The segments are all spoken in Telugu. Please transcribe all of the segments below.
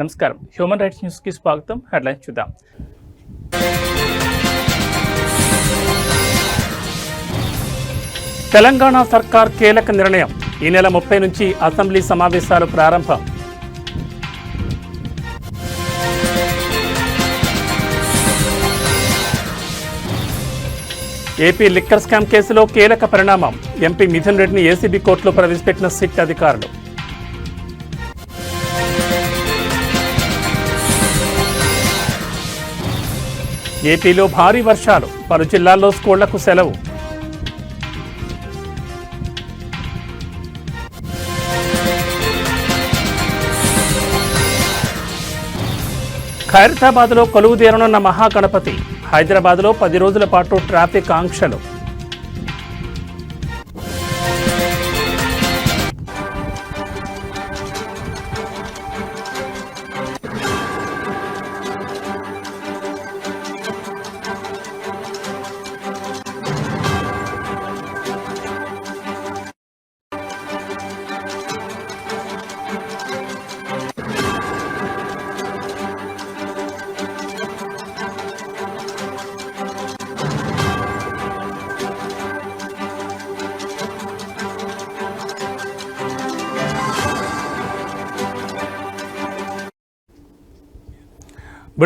నమస్కారం. హ్యూమన్ రైట్స్ న్యూస్కి స్వాగతం. హెడ్లైన్స్ చూద్దాం. తెలంగాణ సర్కార్ కీలక నిర్ణయం. ఈ నెల ముప్పై నుంచి అసెంబ్లీ సమావేశాలు ప్రారంభం. ఏపీ లిక్కర్ స్కామ్ కేసులో కీలక పరిణామం. ఎంపీ మిథున్ రెడ్డిని ఏసీబీ కోర్టులో ప్రవేశపెట్టిన సిట్ అధికారులు. ఏపీలో భారీ వర్షాలు. పలు జిల్లాల్లో స్కూళ్ళకు సెలవు. ఖైరతాబాద్లో కొలువు తీరనున్న మహాగణపతి. హైదరాబాద్లో పది రోజుల పాటు ట్రాఫిక్ ఆంక్షలు.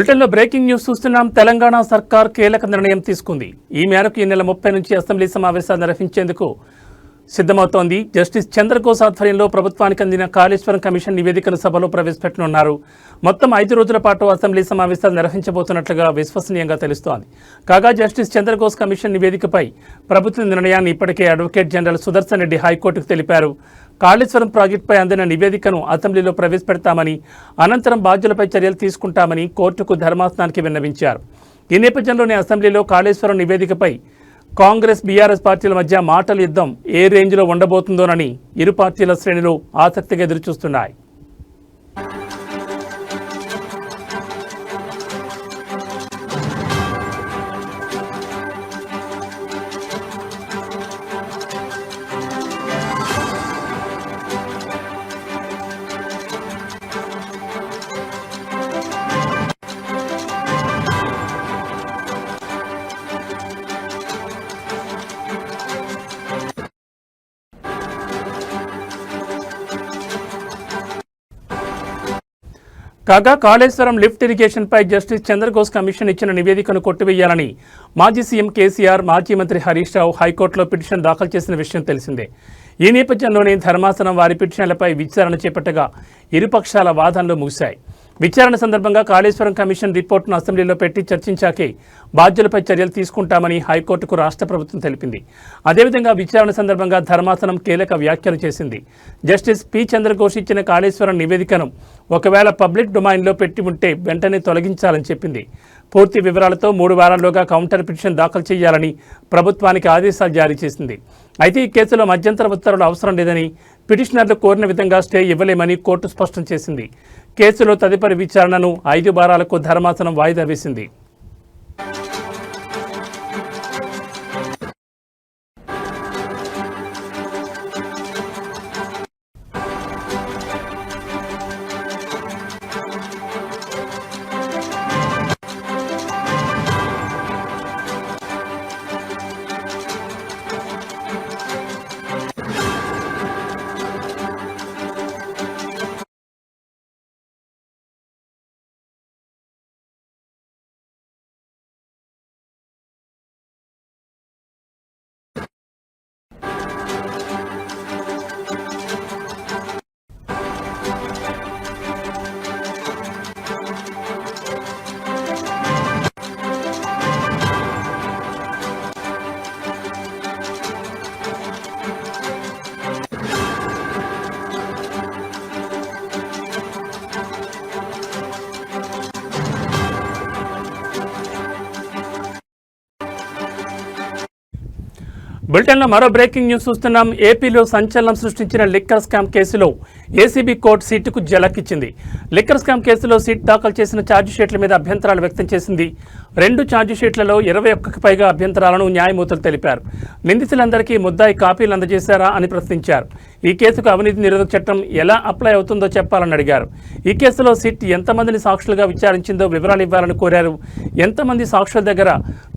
బులెటిన్లో బ్రేకింగ్ న్యూస్ చూస్తున్నాం. తెలంగాణ సర్కార్ కీలక నిర్ణయం తీసుకుంది. ఈ మేరకు ఈ నెల ముప్పై నుంచి అసెంబ్లీ సమావేశాలు నిర్వహించేందుకు సిద్ధమవుతోంది. జస్టిస్ చంద్రఘోష్ ఆధ్వర్యంలో ప్రభుత్వానికి అందిన కాళేశ్వరం కమిషన్ నివేదికను సభలో ప్రవేశపెట్టనున్నారు. మొత్తం ఐదు రోజుల పాటు అసెంబ్లీ సమావేశాలు నిర్వహించబోతున్నట్లుగా విశ్వసనీయంగా తెలుస్తోంది. కాగా జస్టిస్ చంద్రఘోష్ కమిషన్ నివేదికపై ప్రభుత్వ నిర్ణయాన్ని ఇప్పటికే అడ్వకేట్ జనరల్ సుదర్శన్ రెడ్డి హైకోర్టుకు తెలిపారు. కాళేశ్వరం ప్రాజెక్టుపై అందిన నివేదికను అసెంబ్లీలో ప్రవేశపెడతామని అనంతరం బాధ్యులపై చర్యలు తీసుకుంటామని కోర్టుకు ధర్మాసనానికి విన్నవించారు. ఈ నేపథ్యంలోనే అసెంబ్లీలో కాళేశ్వరం నివేదికపై కాంగ్రెస్ బీఆర్ఎస్ పార్టీల మధ్య మాటల యుద్ధం ఏ రేంజ్లో ఉండబోతుందోనని ఇరు పార్టీల శ్రేణులు ఆసక్తిగా ఎదురుచూస్తున్నాయి. కాగా కాళేశ్వరం లిఫ్ట్ ఇరిగేషన్పై జస్టిస్ చంద్రఘోష్ కమిషన్ ఇచ్చిన నివేదికను కొట్టివేయాలని మాజీ సీఎం కేసీఆర్ మాజీ మంత్రి హరీష్ రావు హైకోర్టులో పిటిషన్ దాఖలు చేసిన విషయం తెలిసిందే. ఈ నేపథ్యంలోనే ధర్మాసనం వారి పిటిషన్లపై విచారణ చేపట్టగా ఇరుపక్షాల వాదనలు ముగిశాయి. విచారణ సందర్భంగా కాళేశ్వరం కమిషన్ రిపోర్టును అసెంబ్లీలో పెట్టి చర్చించాకే బాధ్యులపై చర్యలు తీసుకుంటామని హైకోర్టుకు రాష్ట్ర ప్రభుత్వం తెలిపింది. అదేవిధంగా విచారణ సందర్భంగా ధర్మాసనం కీలక వ్యాఖ్యలు చేసింది. Justice P. చంద్రఘోష్ ఇచ్చిన కాళేశ్వరం నివేదికను ఒకవేళ పబ్లిక్ డొమైన్లో పెట్టి ఉంటే వెంటనే తొలగించాలని చెప్పింది. పూర్తి వివరాలతో మూడు వారాల్లోగా కౌంటర్ పిటిషన్ దాఖలు చేయాలని ప్రభుత్వానికి ఆదేశాలు జారీ చేసింది. అయితే ఈ కేసులో మధ్యంతర ఉత్తర్వులు అవసరం లేదని పిటిషనర్లు కోరిన విధంగా స్టే ఇవ్వలేమని కోర్టు స్పష్టం చేసింది. కేసులో తదుపరి విచారణను ఐదు వారాలకు ధర్మాసనం వాయిదా వేసింది. బులెటిన్లో మరో బ్రేకింగ్ న్యూస్ చూస్తున్నాం. ఏపీలో సంచలనం సృష్టించిన లిక్కర్ స్కామ్ కేసులో ఏసీబీ కోర్టు సీటుకు జలక్కిచ్చింది లిక్కర్ స్కామ్ కేసులో సీట్ దాఖలు చేసిన ఛార్జిషీట్ల మీద అభ్యంతరాలు వ్యక్తం చేసింది. రెండు ఛార్జిషీట్లలో ఇరవై ఒక్కకి పైగా అభ్యంతరాలను న్యాయమూర్తులు తెలిపారు. నిందితులందరికీ ముద్దాయి కాపీలు అందజేశారా అని ప్రశ్నించారు. ఈ కేసుకు అవినీతి నిరోధక చట్టం ఎలా అప్లై అవుతుందో చెప్పాలని అడిగారు. ఈ కేసులో సిట్ ఎంతమందిని సాక్షులుగా విచారించిందో వివరాలు ఇవ్వాలని కోరారు. ఎంతమంది సాక్షుల దగ్గర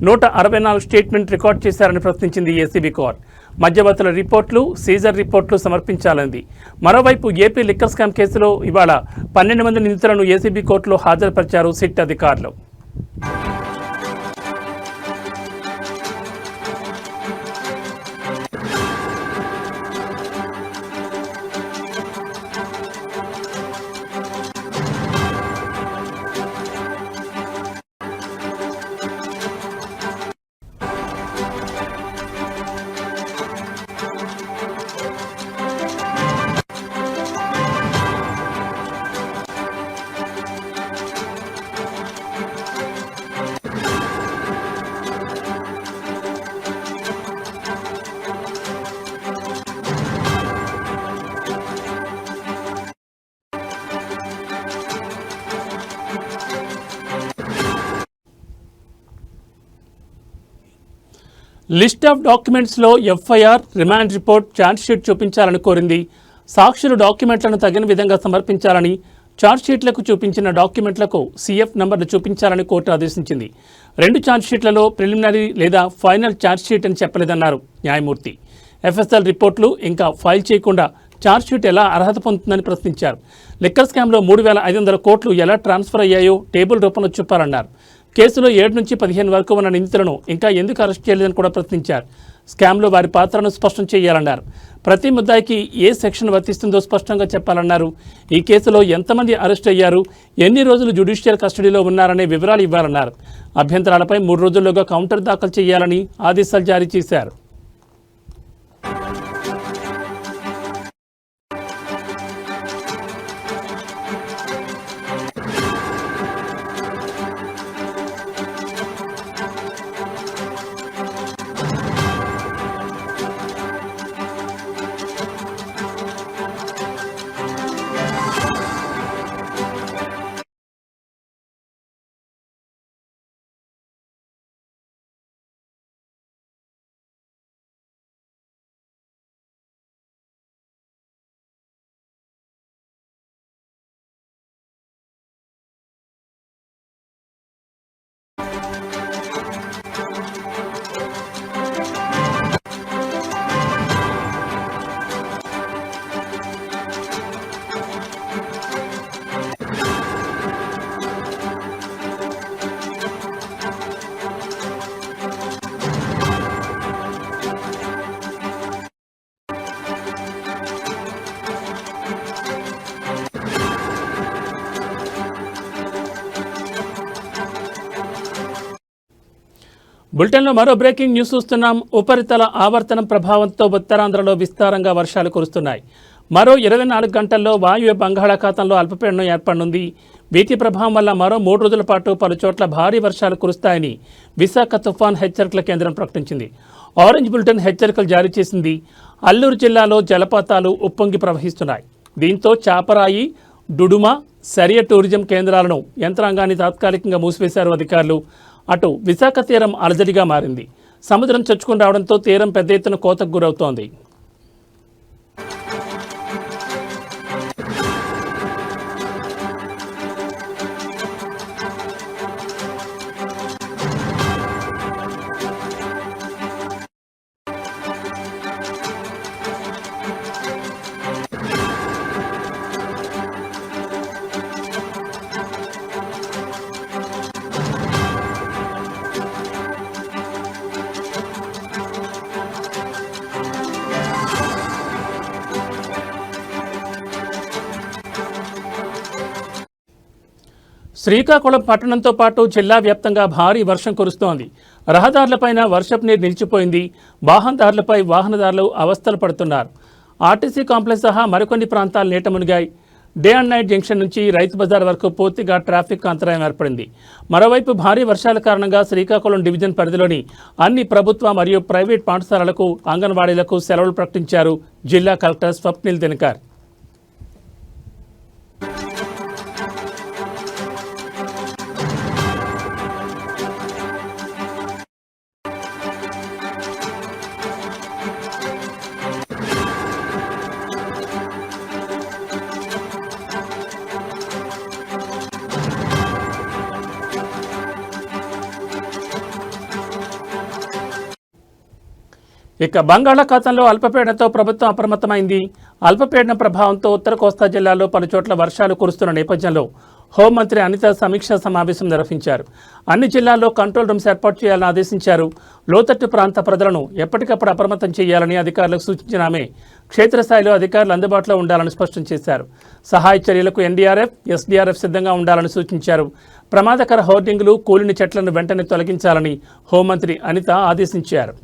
నూట అరవై నాలుగు స్టేట్మెంట్ రికార్డ్ చేశారని ప్రశ్నించింది ఏసీబీ కోర్టు. మధ్యవర్తుల రిపోర్ట్లు సీజర్ రిపోర్ట్లు సమర్పించాలంది. మరోవైపు ఏపీ లిక్కర్ స్కామ్ కేసులో ఇవాళ పన్నెండు మంది నిందితులను ఏసీబీ కోర్టులో హాజరుపరిచారు సిట్ అధికారులు. లిస్ట్ ఆఫ్ డాక్యుమెంట్స్లో ఎఫ్ఐఆర్ రిమాండ్ రిపోర్ట్ ఛార్జ్షీట్ చూపించాలని కోరింది. సాక్షులు డాక్యుమెంట్లను తగిన విధంగా సమర్పించాలని ఛార్జ్షీట్లకు చూపించిన డాక్యుమెంట్లకు సీఎఫ్ నంబర్ను చూపించాలని కోర్టు ఆదేశించింది. రెండు ఛార్జ్షీట్లలో ప్రిలిమినరీ లేదా ఫైనల్ ఛార్జ్షీట్ అని చెప్పలేదన్నారు న్యాయమూర్తి. ఎఫ్ఎస్ఎల్ రిపోర్ట్లు ఇంకా ఫైల్ చేయకుండా ఛార్జ్షీట్ ఎలా అర్హత పొందుతుందని ప్రశ్నించారు. లిక్కర్ స్కామ్లో మూడు వేల ఐదు వందల కోట్లు ఎలా ట్రాన్స్ఫర్ అయ్యాయో టేబుల్ రూపంలో చెప్పారన్నారు కేసులో ఏడు నుంచి పదిహేను వరకు ఉన్న నిందితులను ఇంకా ఎందుకు అరెస్ట్ చేయలేదని కూడా ప్రశ్నించారు. స్కామ్లో వారి పాత్రను స్పష్టం చేయాలన్నారు. ప్రతి ముద్దాయికి ఏ సెక్షన్ వర్తిస్తుందో స్పష్టంగా చెప్పాలన్నారు. ఈ కేసులో ఎంతమంది అరెస్ట్ అయ్యారు? ఎన్ని రోజులు జ్యుడిషియల్ కస్టడీలో ఉన్నారనే వివరాలు ఇవ్వాలన్నారు. అభ్యంతరాలపై మూడు రోజుల్లోగా కౌంటర్ దాఖలు చేయాలని ఆదేశాలు జారీ చేశారు. బులెటిన్లో మరో బ్రేకింగ్ న్యూస్ చూస్తున్నాం. ఉపరితల ఆవర్తనం ప్రభావంతో ఉత్తరాంధ్రలో విస్తారంగా వర్షాలు కురుస్తున్నాయి. మరో ఇరవై నాలుగు గంటల్లో వాయువ్య బంగాళాఖాతంలో అల్పపీడనం ఏర్పడనుంది. వీటి ప్రభావం వల్ల మరో మూడు రోజుల పాటు పలు చోట్ల భారీ వర్షాలు కురుస్తాయని విశాఖ తుఫాన్ హెచ్చరికల కేంద్రం ప్రకటించింది. ఆరెంజ్ బులెటిన్ హెచ్చరికలు జారీ చేసింది. అల్లూరు జిల్లాలో జలపాతాలు ఉప్పొంగి ప్రవహిస్తున్నాయి. దీంతో చాపరాయి డుడుమ సరియ టూరిజం కేంద్రాలను యంత్రాంగాన్ని తాత్కాలికంగా మూసివేశారు అధికారులు. అటు విశాఖ తీరం అలజడిగా మారింది. సముద్రం చొచ్చుకుని రావడంతో తీరం పెద్ద ఎత్తున కోతకు గురవుతోంది. శ్రీకాకుళం పట్టణంతో పాటు జిల్లా వ్యాప్తంగా భారీ వర్షం కురుస్తోంది. రహదారులపైన వర్షపు నీరు నిలిచిపోయింది. వాహనదారులపై వాహనదారులు అవస్థలు పడుతున్నారు. ఆర్టీసీ కాంప్లెక్స్ సహా మరికొన్ని ప్రాంతాలు నీట మునిగాయి. డే అండ్ నైట్ జంక్షన్ నుంచి రైతు బజార్ వరకు పూర్తిగా ట్రాఫిక్ అంతరాయం ఏర్పడింది. మరోవైపు భారీ వర్షాల కారణంగా శ్రీకాకుళం డివిజన్ పరిధిలోని అన్ని ప్రభుత్వ మరియు ప్రైవేట్ పాఠశాలలకు అంగన్వాడీలకు సెలవులు ప్రకటించారు జిల్లా కలెక్టర్ స్వప్నిల్ దినకర్. ఇక బంగాళాఖాతంలో అల్పపీడనంతో ప్రభుత్వం అప్రమత్తమైంది. అల్పపీడనం ప్రభావంతో ఉత్తర కోస్తా జిల్లాలో పలుచోట్ల వర్షాలు కురుస్తున్న నేపథ్యంలో హోంమంత్రి అనిత సమీక్షా సమావేశం నిర్వహించారు. అన్ని జిల్లాల్లో కంట్రోల్ రూమ్స్ ఏర్పాటు చేయాలని ఆదేశించారు. లోతట్టు ప్రాంత ప్రజలను ఎప్పటికప్పుడు అప్రమత్తం చేయాలని అధికారులకు సూచించిన ఆమె క్షేత్రస్థాయిలో అధికారులు అందుబాటులో ఉండాలని స్పష్టం చేశారు. సహాయ చర్యలకు ఎన్డీఆర్ఎఫ్ ఎస్డీఆర్ఎఫ్ సిద్ధంగా ఉండాలని సూచించారు. ప్రమాదకర హోర్డింగ్లు కూలిన చెట్లను వెంటనే తొలగించాలని హోంమంత్రి అనిత ఆదేశించారు.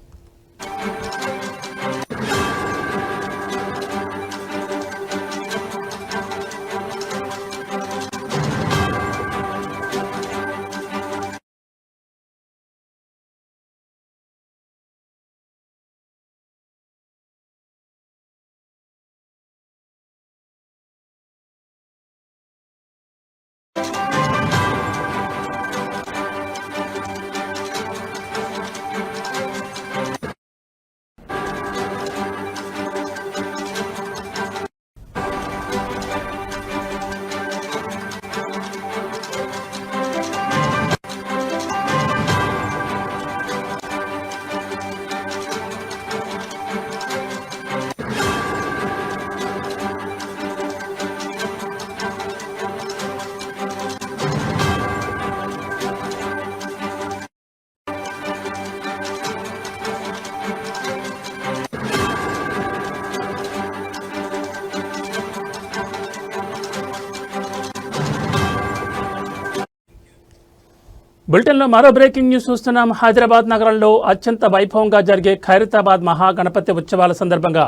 బులెటిన్లో మరో బ్రేకింగ్ న్యూస్ చూస్తున్నాం. హైదరాబాద్ నగరంలో అత్యంత వైభవంగా జరిగే ఖైరతాబాద్ మహాగణపతి ఉత్సవాల సందర్భంగా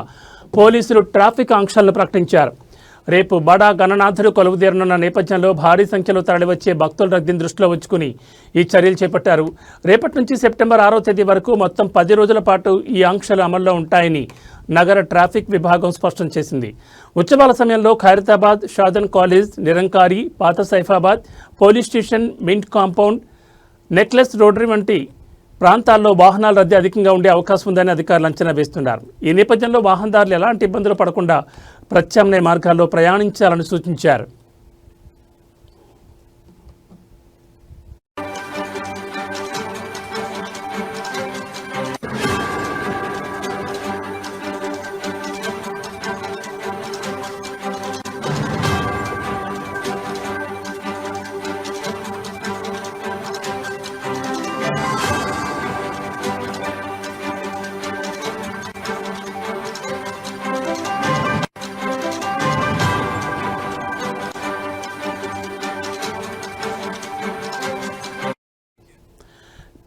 పోలీసులు ట్రాఫిక్ ఆంక్షలను ప్రకటించారు. రేపు బడా గణనాథుడు కొలువుదీరనున్న నేపథ్యంలో భారీ సంఖ్యలో తరలివచ్చే భక్తుల రద్దీని దృష్టిలో ఉంచుకుని ఈ చర్యలు చేపట్టారు. రేపటి నుంచి సెప్టెంబర్ ఆరో తేదీ వరకు మొత్తం పది రోజుల పాటు ఈ ఆంక్షలు అమల్లో ఉంటాయని నగర ట్రాఫిక్ విభాగం స్పష్టం చేసింది. ఉత్సవాల సమయంలో ఖైరతాబాద్ షాదన్ కాలేజ్ నిరంకారి పాత Saifabad police station mint compound necklace rotary వంటి ప్రాంతాల్లో వాహనాల రద్దీ అధికంగా ఉండే అవకాశం ఉందని అధికారులు అంచనా వేస్తున్నారు. ఈ నేపథ్యంలో వాహనదారులు ఎలాంటి ఇబ్బందులు పడకుండా ప్రత్యామ్నాయ మార్గాల్లో ప్రయాణించాలని సూచించారు.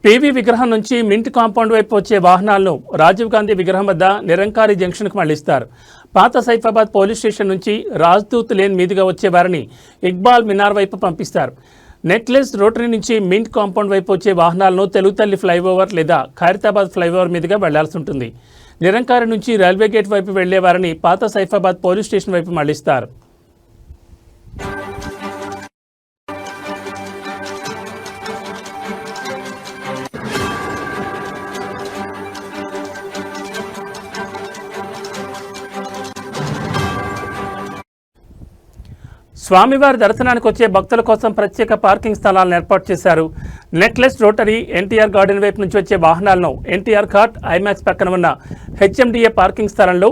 పీవీ విగ్రహం నుంచి మింట్ కాంపౌండ్ వైపు వచ్చే వాహనాలను రాజీవ్ గాంధీ విగ్రహం వద్ద నిరంకారి జంక్షన్కు మళ్ళిస్తారు. పాత సైఫాబాద్ పోలీస్ స్టేషన్ నుంచి రాజ్దూత్ లేన్ మీదుగా వచ్చే వారిని ఇక్బాల్ మినార్ వైపు పంపిస్తారు. నెక్లెస్ రోటరీ నుంచి మింట్ కాంపౌండ్ వైపు వచ్చే వాహనాలను తెలుగుతల్లి ఫ్లైఓవర్ లేదా ఖైరతాబాద్ ఫ్లైఓవర్ మీదుగా వెళ్ళాల్సి ఉంటుంది. నిరంకారి నుంచి రైల్వే గేట్ వైపు వెళ్ళే వారిని పాత సైఫాబాద్ పోలీస్ స్టేషన్ వైపు మళ్ళిస్తారు. స్వామివారి దర్శనానికి వచ్చే భక్తుల కోసం ప్రత్యేక పార్కింగ్ స్థలాలను ఏర్పాటు చేశారు. నెక్లెస్ రోటరీ ఎన్టీఆర్ గార్డెన్ వైపు నుంచి వచ్చే వాహనాలను ఎన్టీఆర్ ఘాట్ ఐమాక్స్ పక్కన ఉన్న హెచ్ఎండిఏ పార్కింగ్ స్థలంలో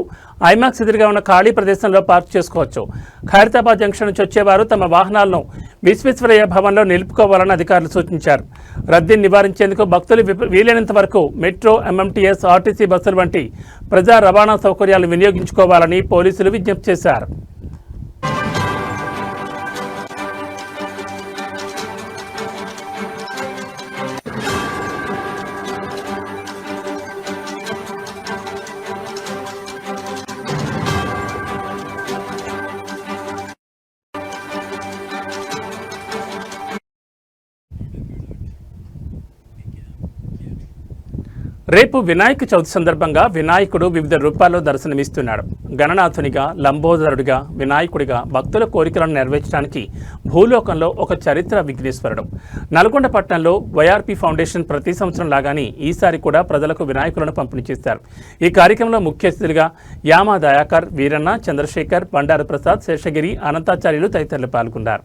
ఐమాక్స్ ఎదురుగా ఉన్న ఖాళీ ప్రదేశంలో పార్క్ చేసుకోవచ్చు. ఖైరతాబాద్ జంక్షన్ నుంచి వచ్చేవారు తమ వాహనాలను విశ్వేశ్వరయ్య భవన్లో నిలుపుకోవాలని అధికారులు సూచించారు. రద్దీని నివారించేందుకు భక్తులు వీలైనంత వరకు మెట్రో ఎంఎంటీఎస్ ఆర్టీసీ బస్సులు వంటి ప్రజా రవాణా సౌకర్యాలు వినియోగించుకోవాలని పోలీసులు విజ్ఞప్తి చేశారు. రేపు వినాయక చవితి సందర్భంగా వినాయకుడు వివిధ రూపాల్లో దర్శనమిస్తున్నాడు. గణనాథునిగా లంబోదరుడిగా వినాయకుడిగా భక్తుల కోరికలను నెరవేర్చడానికి భూలోకంలో ఒక చరిత్ర విఘ్నేశ్వరుడు. నల్గొండ పట్టణంలో వైఆర్పి ఫౌండేషన్ ప్రతి సంవత్సరం లాగానే ఈసారి కూడా ప్రజలకు వినాయకులను పంపిణీ చేస్తారు. ఈ కార్యక్రమంలో ముఖ్య అతిథులుగా యామా దయాకర్ వీరన్న చంద్రశేఖర్ బండారు ప్రసాద్ శేషగిరి అనంతాచార్యులు తదితరులు పాల్గొన్నారు.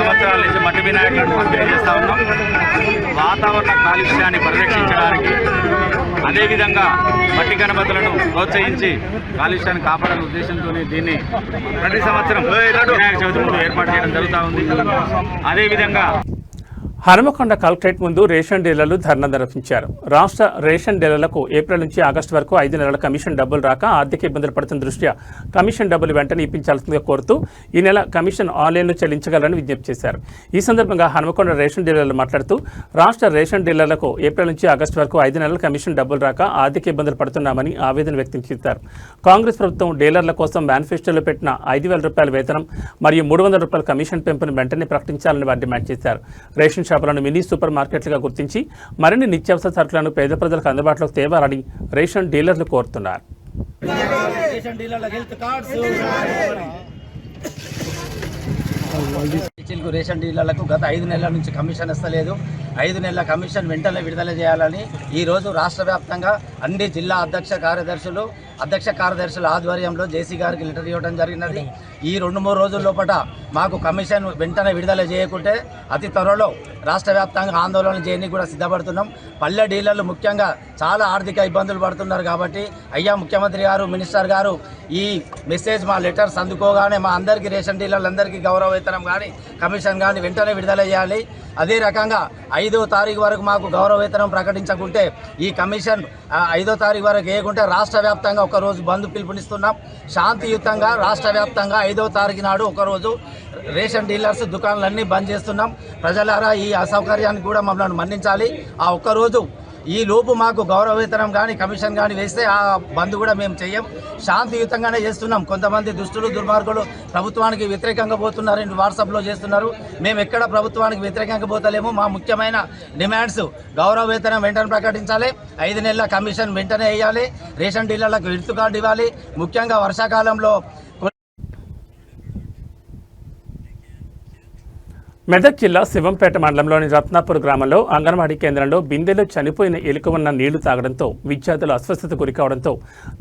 సంవత్సరాల నుంచి మట్టి వినాయకులను పంపిణీ చేస్తూ ఉన్నాం. వాతావరణ కాలుష్యాన్ని పరిరక్షించడానికి అదేవిధంగా మట్టి గణపతులను ప్రోత్సహించి కాలుష్యాన్ని కాపాడాలనే ఉద్దేశంతో దీన్ని ప్రతి సంవత్సరం వినాయక చవితి ముందు ఏర్పాటు చేయడం జరుగుతూ ఉంది. అదేవిధంగా హనుమకొండ కలెక్టరేట్ ముందు రేషన్ డీలర్లు ధర్నా నిర్వహించారు. రాష్ట్ర రేషన్ డీలర్లకు ఏప్రిల్ నుంచి ఆగస్టు వరకు ఐదు నెలల కమిషన్ డబ్బులు రాక ఆర్థిక ఇబ్బందులు పడుతున్న దృష్ట్యా కమిషన్ డబ్బులు వెంటనే ఇప్పించాల్సిందిగా కోరుతూ ఈ నెల కమిషన్ ఆన్లైన్లో చెల్లించగలరని విజ్ఞప్తి చేశారు. ఈ సందర్భంగా హనుమకొండ రేషన్ డీలర్లు మాట్లాడుతూ రాష్ట్ర రేషన్ డీలర్లకు ఏప్రిల్ నుంచి ఆగస్టు వరకు ఐదు నెలల కమిషన్ డబ్బులు రాక ఆర్థిక ఇబ్బందులు పడుతున్నామని ఆవేదన వ్యక్తం చేశారు. కాంగ్రెస్ ప్రభుత్వం డీలర్ల కోసం మేనిఫెస్టోలో పెట్టిన ఐదు వేల రూపాయల వేతనం మరియు మూడు వందల రూపాయల కమిషన్ పెంపును వెంటనే ప్రకటించాలని వారు డిమాండ్ చేశారు. రేషన్ షాపులను మినీ సూపర్ మార్కెట్లుగా గుర్తించి మరిన్ని నిత్యావసర సరుకులను పేద ప్రజలకు అందుబాటులోకి తేవాలని రేషన్ డీలర్లు కోరుతున్నారు. రేషన్ డీలర్లకు గత ఐదు నెలల నుంచి కమిషన్ ఇస్తలేదు. ఐదు నెలల కమిషన్ వెంటనే విడుదల చేయాలని ఈ రోజు రాష్ట్ర వ్యాప్తంగా అన్ని జిల్లా అధ్యక్ష కార్యదర్శులు అధ్యక్ష కార్యదర్శుల ఆధ్వర్యంలో జేసీ గారికి లెటర్ ఇవ్వడం జరిగినది. ఈ రెండు మూడు రోజుల లోపల మాకు కమిషన్ వెంటనే విడుదల చేయకుంటే అతి త్వరలో రాష్ట్ర వ్యాప్తంగా ఆందోళన చేయడానికి కూడా సిద్ధపడుతున్నాం. పల్లె డీలర్లు ముఖ్యంగా చాలా ఆర్థిక ఇబ్బందులు పడుతున్నారు కాబట్టి అయ్యా ముఖ్యమంత్రి గారు మినిస్టర్ గారు ఈ మెసేజ్ మా లెటర్స్ అందుకోగానే మా అందరికీ రేషన్ డీలర్లందరికీ గౌరవ వేతనం కానీ కమిషన్ కానీ వెంటనే విడుదల చేయాలి. అదే రకంగా ఐదో తారీఖు వరకు మాకు గౌరవ వేతనం ప్రకటించకుంటే ఈ కమిషన్ ఐదో తారీఖు వరకు వేయకుంటే రాష్ట్ర వ్యాప్తంగా ఒకరోజు బంద్ పిలుపునిస్తున్నాం. శాంతియుతంగా రాష్ట్ర వ్యాప్తంగా ఐదో తారీఖు నాడు ఒకరోజు రేషన్ డీలర్స్ దుకాణాలన్నీ బంద్ చేస్తున్నాం. ప్రజలారా ఈ అసౌకర్యాన్ని కూడా మమ్మల్ని మన్నించాలి. ఆ ఒక్కరోజు ఈ లోపు మాకు గౌరవేతనం కానీ కమిషన్ కానీ వేస్తే ఆ బంద్ కూడా మేము చెయ్యం. శాంతియుతంగానే చేస్తున్నాం. కొంతమంది దుష్టులు దుర్మార్గులు ప్రభుత్వానికి వ్యతిరేకంగా పోతున్నారని వాట్సాప్లో చేస్తున్నారు. మేము ఎక్కడ ప్రభుత్వానికి వ్యతిరేకంగా పోతలేము. మా ముఖ్యమైన డిమాండ్స్ గౌరవవేతనం వెంటనే ప్రకటించాలి. ఐదు నెలల కమిషన్ వెంటనే వేయాలి. రేషన్ డీలర్లకు విడుతు కార్డు ఇవ్వాలి. ముఖ్యంగా వర్షాకాలంలో మెదక్ జిల్లా శివంపేట మండలంలోని రత్నాపూర్ గ్రామంలో అంగన్వాడీ కేంద్రంలో బిందెలో చనిపోయిన ఎలుక ఉన్న నీళ్ళు తాగడంతో విద్యార్థులు అస్వస్థత గురికావడంతో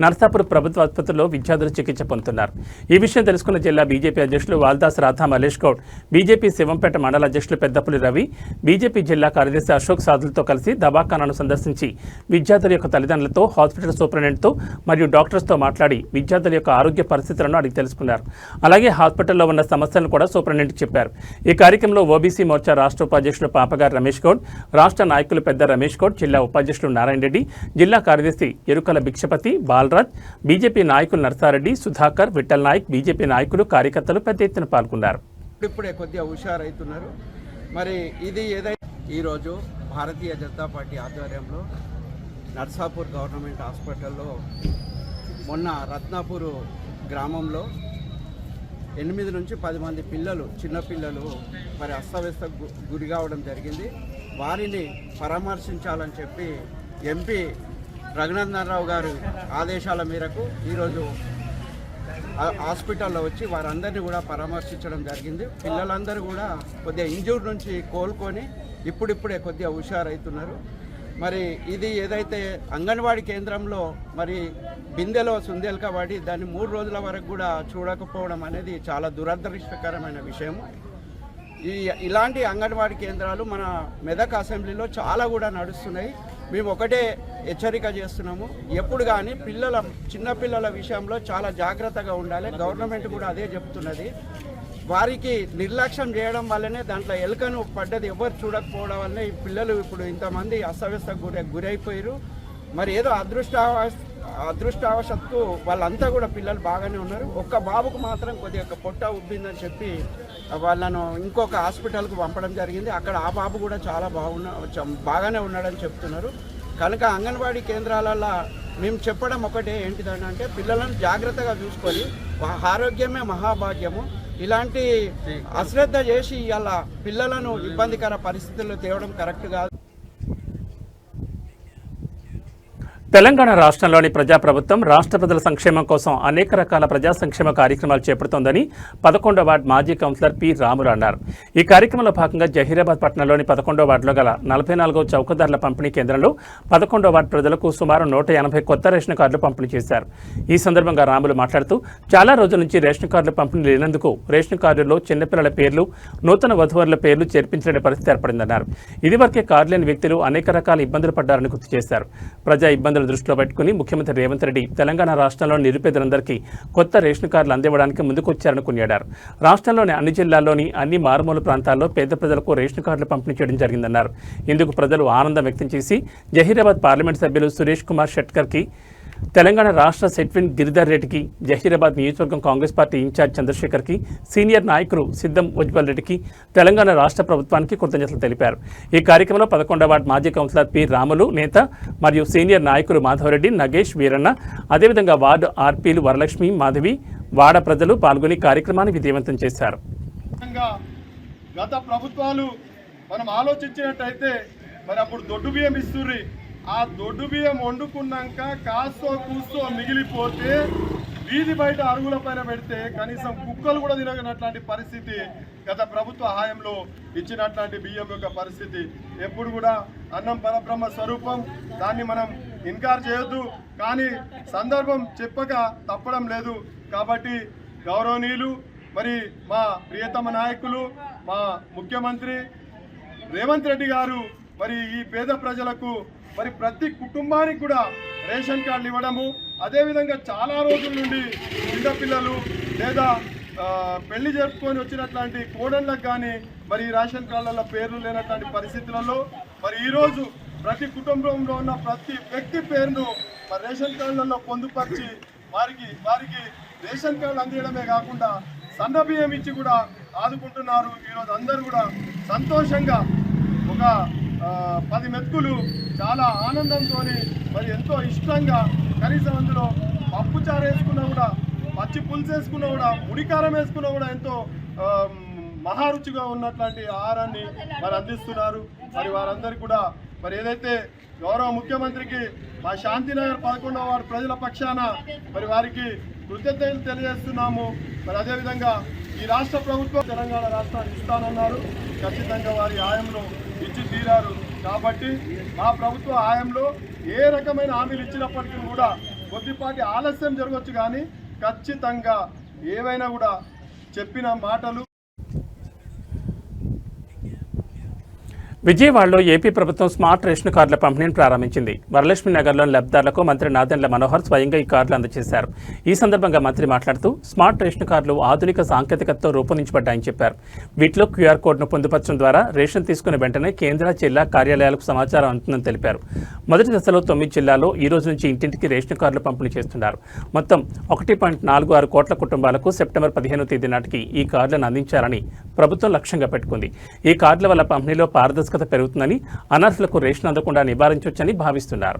నర్సాపూర్ ప్రభుత్వ ఆసుపత్రిలో విద్యార్థులు చికిత్స పొందుతున్నారు. ఈ విషయం తెలుసుకున్న జిల్లా బీజేపీ అధ్యక్షులు వాల్దాస్ రాధా మలేష్ గౌడ్ బీజేపీ శివంపేట మండల అధ్యక్షులు పెద్దపులి రవి బీజేపీ జిల్లా కార్యదర్శి అశోక్ సాధులతో కలిసి దవాఖానాను సందర్శించి విద్యార్థుల యొక్క తల్లిదండ్రులతో హాస్పిటల్ సూపరింటెండెంట్తో మరియు డాక్టర్స్తో మాట్లాడి విద్యార్థుల యొక్క ఆరోగ్య పరిస్థితులను అడిగి తెలుసుకున్నారు. అలాగే హాస్పిటల్లో ఉన్న సమస్యలను కూడా సూపరింటెండెంట్కి చెప్పారు. ఈ కార్యక్రమం కార్యక్రమంలో ఓబీసీ మోర్చా రాష్ట్ర ఉపాధ్యక్షులు పాపగారు రమేష్ గౌడ్ రాష్ట్ర నాయకులు పెద్ద రమేష్ గౌడ్ జిల్లా ఉపాధ్యక్షులు నారాయణ రెడ్డి జిల్లా కార్యదర్శి ఎరుకల భిక్షపతి బాలరాజ్ బీజేపీ నాయకులు నర్సారెడ్డి సుధాకర్ విఠల్ నాయక్ బీజేపీ నాయకులు కార్యకర్తలు పెద్ద ఎత్తున పాల్గొన్నారు. ఇప్పుడే కొద్దిగా హుషారవుతున్నారు మరి ఇది ఏదైతే ఈరోజు భారతీయ జనతా పార్టీ ఆధ్వర్యంలో నర్సాపూర్ గవర్నమెంట్ హాస్పిటల్లో మొన్న రత్నాపూర్ గ్రామంలో ఎనిమిది నుంచి పది మంది పిల్లలు చిన్నపిల్లలు మరి అస్తవ్యస్త గురి కావడం జరిగింది. వారిని పరామర్శించాలని చెప్పి ఎంపీ రఘునందనరావు గారి ఆదేశాల మేరకు ఈరోజు హాస్పిటల్లో వచ్చి వారందరినీ కూడా పరామర్శించడం జరిగింది. పిల్లలందరూ కూడా కొద్దిగా ఇంజూర్ నుంచి కోలుకొని ఇప్పుడిప్పుడే కొద్దిగా హుషారవుతున్నారు మరి ఇది ఏదైతే అంగన్వాడీ కేంద్రంలో మరి బిందెలో సుందెలక కాబట్టి దాన్ని మూడు రోజుల వరకు కూడా చూడకపోవడం అనేది చాలా దురదృష్టకరమైన విషయం. ఈ ఇలాంటి అంగన్వాడీ కేంద్రాలు మన మెదక్ అసెంబ్లీలో చాలా కూడా నడుస్తున్నాయి. మేము ఒకటే హెచ్చరిక చేస్తున్నాము. ఎప్పుడు కానీ పిల్లల చిన్నపిల్లల విషయంలో చాలా జాగ్రత్తగా ఉండాలి. గవర్నమెంట్ కూడా అదే చెప్తున్నది. వారికి నిర్లక్ష్యం చేయడం వల్లనే దాంట్లో ఎలుకను పడ్డది ఎవరు చూడకపోవడం వల్లనే ఈ పిల్లలు ఇప్పుడు ఇంతమంది అస్తవ్యస్త గురి గురైపోయారు మరి ఏదో అదృష్టావ అదృష్టావశత్తు వాళ్ళంతా కూడా పిల్లలు బాగానే ఉన్నారు. ఒక్క బాబుకు మాత్రం కొద్దిగా ఒక పొట్ట ఉబ్బిందని చెప్పి వాళ్ళను ఇంకొక హాస్పిటల్కు పంపడం జరిగింది. అక్కడ ఆ బాబు కూడా చాలా బాగున్న బాగానే ఉన్నాడని చెప్తున్నారు. కనుక అంగన్వాడీ కేంద్రాలలో మేము చెప్పడం ఒకటే ఏంటిదని అంటే పిల్లలను జాగ్రత్తగా చూసుకొని ఆరోగ్యమే మహాభాగ్యము. ఇలాంటి అశ్రద్ధ చేసి ఇలా పిల్లలను ఇబ్బందికర పరిస్థితుల్లో తేవడం కరెక్ట్ కాదు. తెలంగాణ రాష్ట్రంలోని ప్రజాప్రభుత్వం రాష్ట్ర ప్రజల సంక్షేమం కోసం అనేక రకాల ప్రజా సంక్షేమ కార్యక్రమాలు చేపడుతోందని పదకొండో వార్డు మాజీ కౌన్సిలర్ పి రాములు అన్నారు. ఈ కార్యక్రమంలో భాగంగా జహీరాబాద్ పట్టణంలోని పదకొండవ వార్డులో గల నలభై నాలుగో చౌకదారుల పంపిణీ కేంద్రంలో పదకొండో వార్డు ప్రజలకు సుమారు నూట ఎనభై కొత్త రేషన్ కార్డులు పంపిణీ చేశారు. ఈ సందర్భంగా రాములు మాట్లాడుతూ చాలా రోజుల నుంచి రేషన్ కార్డులు పంపిణీ లేనందుకు రేషన్ కార్డుల్లో చిన్నపిల్లల పేర్లు నూతన వధువరుల పేర్లు చేర్పించలేని పరిస్థితి ఏర్పడిందన్నారు. ఇదివరకే కార్డు లేని వ్యక్తులు అనేక రకాల ఇబ్బందులు పడ్డారని గుర్తు చేశారు. ప్రజా ఇబ్బందులు దృష్టిలో పెట్టుకుని ముఖ్యమంత్రి రేవంత్ రెడ్డి తెలంగాణ రాష్ట్రంలో నిరుపేదలందరికీ కొత్త రేషన్ కార్డులు అందివ్వడానికి ముందుకొచ్చారని కొనియాడారు. రాష్ట్రంలోని అన్ని జిల్లాల్లోని అన్ని మారుమూల ప్రాంతాల్లో పేద ప్రజలకు రేషన్ కార్డులు పంపిణీ చేయడం జరిగిందన్నారు. ఇందుకు ప్రజలు ఆనందం వ్యక్తం చేసి జహీరాబాద్ పార్లమెంట్ సభ్యులు సురేష్ కుమార్ షెట్కర్కి తెలంగాణ రాష్ట్ర సెట్విన్ గిరిధర్ రెడ్డికి జహీరాబాద్ నియోజకవర్గం కాంగ్రెస్ పార్టీ ఇన్ఛార్జ్ చంద్రశేఖర్కి సీనియర్ నాయకులు సిద్ధం ఉజ్వల్ రెడ్డికి తెలంగాణ రాష్ట్ర ప్రభుత్వానికి కృతజ్ఞతలు తెలిపారు. ఈ కార్యక్రమంలో పదకొండవ వార్డు మాజీ కౌన్సిలర్ పి. రాములు నేత మరియు సీనియర్ నాయకులు మాధవరెడ్డి నగేష్ వీరన్న అదేవిధంగా వార్డు ఆర్పీలు వరలక్ష్మి మాధవి వాడ ప్రజలు పాల్గొని కార్యక్రమాన్ని విజయవంతం చేశారు. గత ప్రభుత్వాలు మనం ఆలోచించినట్టయితే మరి అప్పుడు దొడ్డు బియ్యం ఇస్తుర్రి. ఆ దొడ్డు బియ్యం వండుకున్నాక కాస్తో కూస్తో మిగిలిపోతే వీధి బయట అరుగుల పైన పెడితే కనీసం కుక్కలు కూడా తినగినట్లాంటి పరిస్థితి గత ప్రభుత్వ హాయంలో ఇచ్చినట్లాంటి బియ్యం యొక్క పరిస్థితి. ఎప్పుడు కూడా అన్నం పరబ్రహ్మ స్వరూపం దాన్ని మనం ఇన్కార్ చేయొద్దు. కానీ సందర్భం చెప్పక తప్పడం లేదు. కాబట్టి గౌరవనీయులు మరి మా ప్రియతమ నాయకులు మా ముఖ్యమంత్రి రేవంత్ రెడ్డి గారు మరి ఈ పేద ప్రజలకు మరి ప్రతి కుటుంబానికి కూడా రేషన్ కార్డులు ఇవ్వడము అదేవిధంగా చాలా రోజుల నుండి చిన్నపిల్లలు లేదా పెళ్ళి జరుపుకొని వచ్చినట్లాంటి కోడళ్ళకు కానీ మరి రేషన్ కార్డులలో పేర్లు లేనటువంటి పరిస్థితులలో మరి ఈరోజు ప్రతి కుటుంబంలో ఉన్న ప్రతి వ్యక్తి పేరును మరి రేషన్ కార్డులలో పొందుపరిచి వారికి వారికి రేషన్ కార్డులు అందించడమే కాకుండా సన్న బియ్యం ఇచ్చి కూడా ఆదుకుంటున్నారు. ఈరోజు అందరూ కూడా సంతోషంగా ఒక పది మెతుకులు చాలా ఆనందంతో మరి ఎంతో ఇష్టంగా కనీసం అందులో పప్పు చారు వేసుకున్నా కూడా పచ్చి పులుసు వేసుకున్నా కూడా ఉడికారం వేసుకున్నా కూడా ఎంతో మహారుచిగా ఉన్నట్లాంటి ఆహారాన్ని మరి అందిస్తున్నారు. మరి వారందరికీ కూడా మరి ఏదైతే గౌరవ ముఖ్యమంత్రికి మా శాంతినగర్ పదకొండవ వార్డు ప్రజల పక్షాన మరి వారికి కృతజ్ఞతలు తెలియజేస్తున్నాము. మరి అదేవిధంగా ఈ రాష్ట్ర ప్రభుత్వం తెలంగాణ రాష్ట్రాన్ని ఇస్తానన్నారు. ఖచ్చితంగా వారి హాయంలో ఇచ్చి తీరారు. కాబట్టి మా ప్రభుత్వ హాయంలో ఏ రకమైన హామీలు ఇచ్చినప్పటికీ కూడా కొద్దిపాటి ఆలస్యం జరగవచ్చు కానీ ఖచ్చితంగా ఏవైనా కూడా చెప్పిన మాటలు విజయవాడలో ఏపీ ప్రభుత్వం స్మార్ట్ రేషన్ కార్డుల పంపిణీని ప్రారంభించింది. వరలక్ష్మి నగర్లోని లబ్దారులకు మంత్రి నాదెండ్ల మనోహర్ స్వయంగా ఈ కార్డులు అందజేశారు. ఈ సందర్భంగా మంత్రి మాట్లాడుతూ స్మార్ట్ రేషన్ కార్డులు ఆధునిక సాంకేతికతతో రూపొందించబడ్డాయని చెప్పారు. వీటిలో క్యూఆర్ కోడ్ను పొందుపరచడం ద్వారా రేషన్ తీసుకున్న వెంటనే కేంద్ర జిల్లా కార్యాలయాలకు సమాచారం అందుతుందని తెలిపారు. మొదటి దశలో తొమ్మిది జిల్లాల్లో ఈ రోజు నుంచి ఇంటింటికి రేషన్ కార్డులు పంపిణీ చేస్తున్నారు. మొత్తం ఒకటి పాయింట్ నాలుగు ఆరు కోట్ల కుటుంబాలకు సెప్టెంబర్ పదిహేనో తేదీ నాటికి ఈ కార్డులను అందించాలని ప్రభుత్వం లక్ష్యంగా పెట్టుకుంది. ఈ కార్డుల వల్ల పంపిణీలో పారదర్శకత పెరుగుతుందని అనర్హులకు రేషన్ అందకుండా నివారించవచ్చని భావిస్తున్నారు.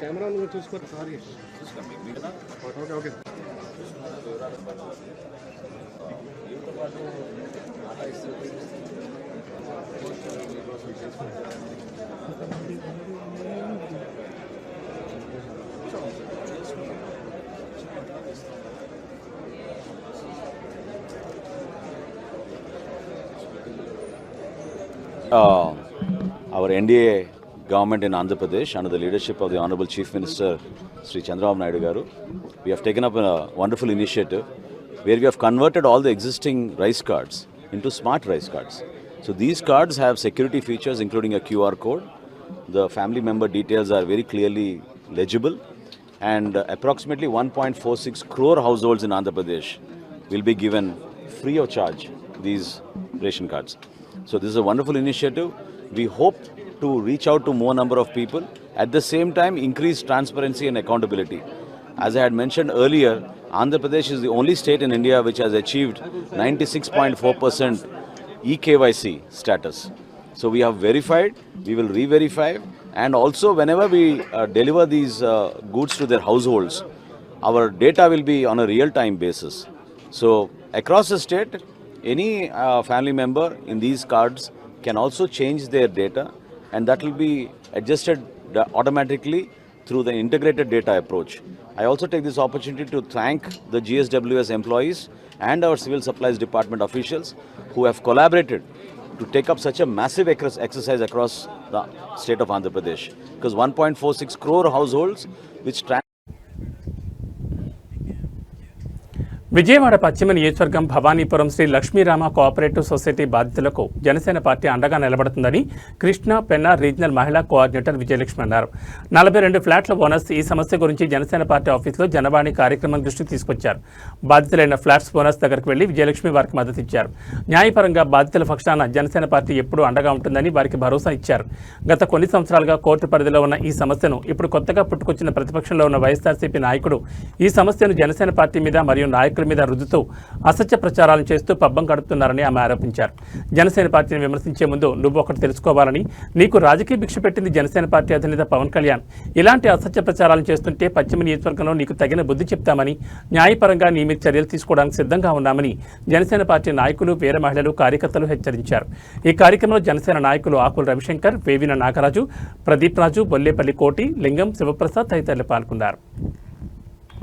కెమెరా చూసుకోండి sorry okay okay. Uh, our NDA government in Andhra Pradesh, under the leadership of the Honorable Chief Minister Sri Chandrababu Naidu Garu, we have taken up a wonderful initiative where we have converted all the existing rice cards into smart rice cards. So these cards have security features including a QR code. The family member details are very clearly legible, and approximately 1.46 crore households in Andhra Pradesh will be given free of charge these ration cards. So this is a wonderful initiative. We hope to reach out to more number of people. At the same time, increase transparency and accountability. As I had mentioned earlier, Andhra Pradesh is the only state in India which has achieved 96.4% eKYC status. So we have verified, we will re-verify, and also whenever we uh, deliver these uh, goods to their households, our data will be on a real-time basis. So across the state, any uh, family member in these cards can also change their data, and that will be adjusted automatically through the integrated data approach. I also take this opportunity to thank the GSWS employees and our civil supplies department officials who have collaborated to take up such a massive exercise across the state of Andhra Pradesh. Because 1.46 crore households which Vijayawada పశ్చిమ నియోజకవర్గం భవానీపురం శ్రీ లక్ష్మీరామ కోఆపరేటివ్ సొసైటీ బాధితులకు జనసేన పార్టీ అండగా నిలబడుతుందని కృష్ణా పెన్నా రీజనల్ మహిళా కోఆర్డినేటర్ విజయలక్ష్మి అన్నారు. నలభై రెండు ఫ్లాట్ల బోనస్ ఈ సమస్య గురించి జనసేన పార్టీ ఆఫీసులో జనవాణి కార్యక్రమం దృష్టికి తీసుకొచ్చారు. బాధితులైన ఫ్లాట్స్ బోనస్ దగ్గరికి వెళ్ళి విజయలక్ష్మి వారికి మద్దతు ఇచ్చారు. న్యాయపరంగా బాధితుల పక్షాన జనసేన పార్టీ ఎప్పుడూ అండగా ఉంటుందని వారికి భరోసా ఇచ్చారు. గత కొన్ని సంవత్సరాలుగా కోర్టు పరిధిలో ఉన్న ఈ సమస్యను ఇప్పుడు కొత్తగా పుట్టుకొచ్చిన ప్రతిపక్షంలో ఉన్న వైఎస్ఆర్సీపీ నాయకుడు ఈ సమస్యను జనసేన పార్టీ మీద మరియు నాయకులు మీద రుద్దుతూ అసత్య ప్రచారాలు చేస్తూ పబ్బం కడుపుతున్నారని ఆమె ఆరోపించారు. జనసేన పార్టీని విమర్శించే ముందు నువ్వు ఒకటి తెలుసుకోవాలని నీకు రాజకీయ భిక్ష పెట్టింది జనసేన పార్టీ అధినేత పవన్ కళ్యాణ్. ఇలాంటి అసత్య ప్రచారాలు చేస్తుంటే పశ్చిమ నియోజకవర్గంలో నీకు తగిన బుద్ధి చెప్తామని న్యాయపరంగా నీ మీద చర్యలు తీసుకోవడానికి సిద్ధంగా ఉన్నామని జనసేన పార్టీ నాయకులు వేరే మహిళలు కార్యకర్తలు హెచ్చరించారు. ఈ కార్యక్రమంలో జనసేన నాయకులు ఆకుల రవిశంకర్ వేవిన నాగరాజు ప్రదీప్ రాజు బొల్లేపల్లి కోటి లింగం శివప్రసాద్ తదితరులు పాల్గొన్నారు.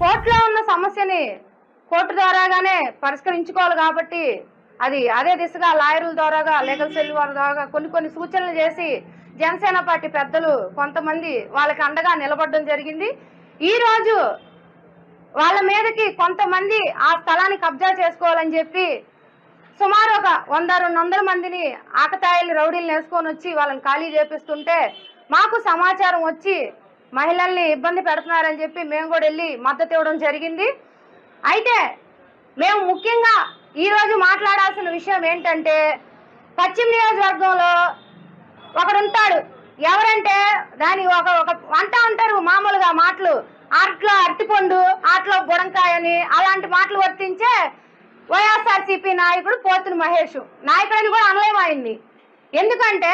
కోర్టులో ఉన్న సమస్యని కోర్టు ద్వారాగానే పరిష్కరించుకోవాలి కాబట్టి అది అదే దిశగా లాయర్ల ద్వారాగా లీగల్ సెల్ వారి ద్వారా కొన్ని కొన్ని సూచనలు చేసి జనసేన పార్టీ పెద్దలు కొంతమంది వాళ్ళకి అండగా నిలబడడం జరిగింది. ఈ రోజు వాళ్ళ మీదకి కొంతమంది ఆ స్థలాన్ని కబ్జా చేసుకోవాలని చెప్పి సుమారు ఒక వంద రెండు వందల మందిని ఆకతాయిలు రౌడీలు వేసుకొని వచ్చి వాళ్ళని ఖాళీ చేపిస్తుంటే మాకు సమాచారం వచ్చి మహిళల్ని ఇబ్బంది పెడుతున్నారని చెప్పి మేము కూడా వెళ్ళి మద్దతు ఇవ్వడం జరిగింది. అయితే మేము ముఖ్యంగా ఈరోజు మాట్లాడాల్సిన విషయం ఏంటంటే పశ్చిమ నియోజకవర్గంలో ఒకడుంటాడు. ఎవరంటే దాని ఒక ఒక వంట అంటారు మామూలుగా మాటలు. ఆట్లో అరటిపండు ఆట్లో బుడంకాయ అని అలాంటి మాటలు వర్తించే వైఎస్ఆర్సీపీ నాయకుడు పోతుని మహేష్. నాయకుడిని కూడా అనలేమైంది ఎందుకంటే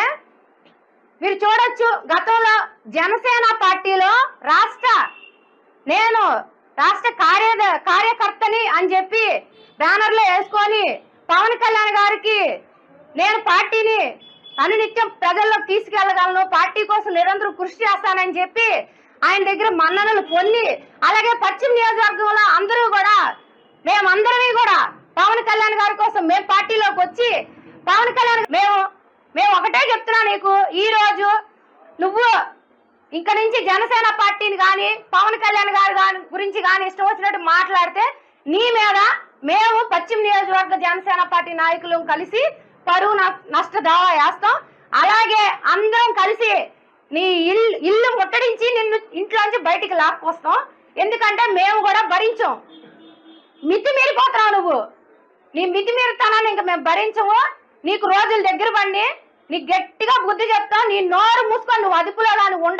మీరు చూడొచ్చు గతంలో జనసేన పార్టీలో రాష్ట్ర నేను రాష్ట్ర కార్య కార్యకర్తని అని చెప్పి బ్యానర్లో వేసుకొని పవన్ కళ్యాణ్ గారికి నేను పార్టీని అనునిత్యం ప్రజల్లో తీసుకెళ్ళగలను పార్టీ కోసం నిరంతరం కృషి చేస్తానని చెప్పి ఆయన దగ్గర మన్ననలు పొంది అలాగే పశ్చిమ నియోజకవర్గంలో అందరూ కూడా మేమందరమీ కూడా పవన్ కళ్యాణ్ గారి కోసం మేము పార్టీలోకి వచ్చి పవన్ కళ్యాణ్ మేము మేము ఒకటే చెప్తున్నా నీకు ఈ రోజు నువ్వు ఇంక నుంచి జనసేన పార్టీని కానీ పవన్ కళ్యాణ్ గారి గురించి కానీ ఇష్టం వచ్చినట్టు మాట్లాడితే నీ మీద మేము పశ్చిమ నియోజకవర్గ జనసేన పార్టీ నాయకులు కలిసి పరువు నష్ట దావా వేస్తాం. అలాగే అందరం కలిసి నీ ఇల్లు ఇల్లు ముట్టడించి నిన్ను ఇంట్లోంచి బయటికి లాక్కొస్తాం. ఎందుకంటే మేము కూడా భరించాం. మితి మీరిపోతున్నావు నువ్వు. నీ మితి మీరుతానని ఇంక మేము భరించము. నీకు రోజులు దగ్గర పండి నీకు గట్టిగా బుద్ధి చెప్తాం. నీ నోరు మూసుకొని నువ్వు అదుపులో కానీ ఉండ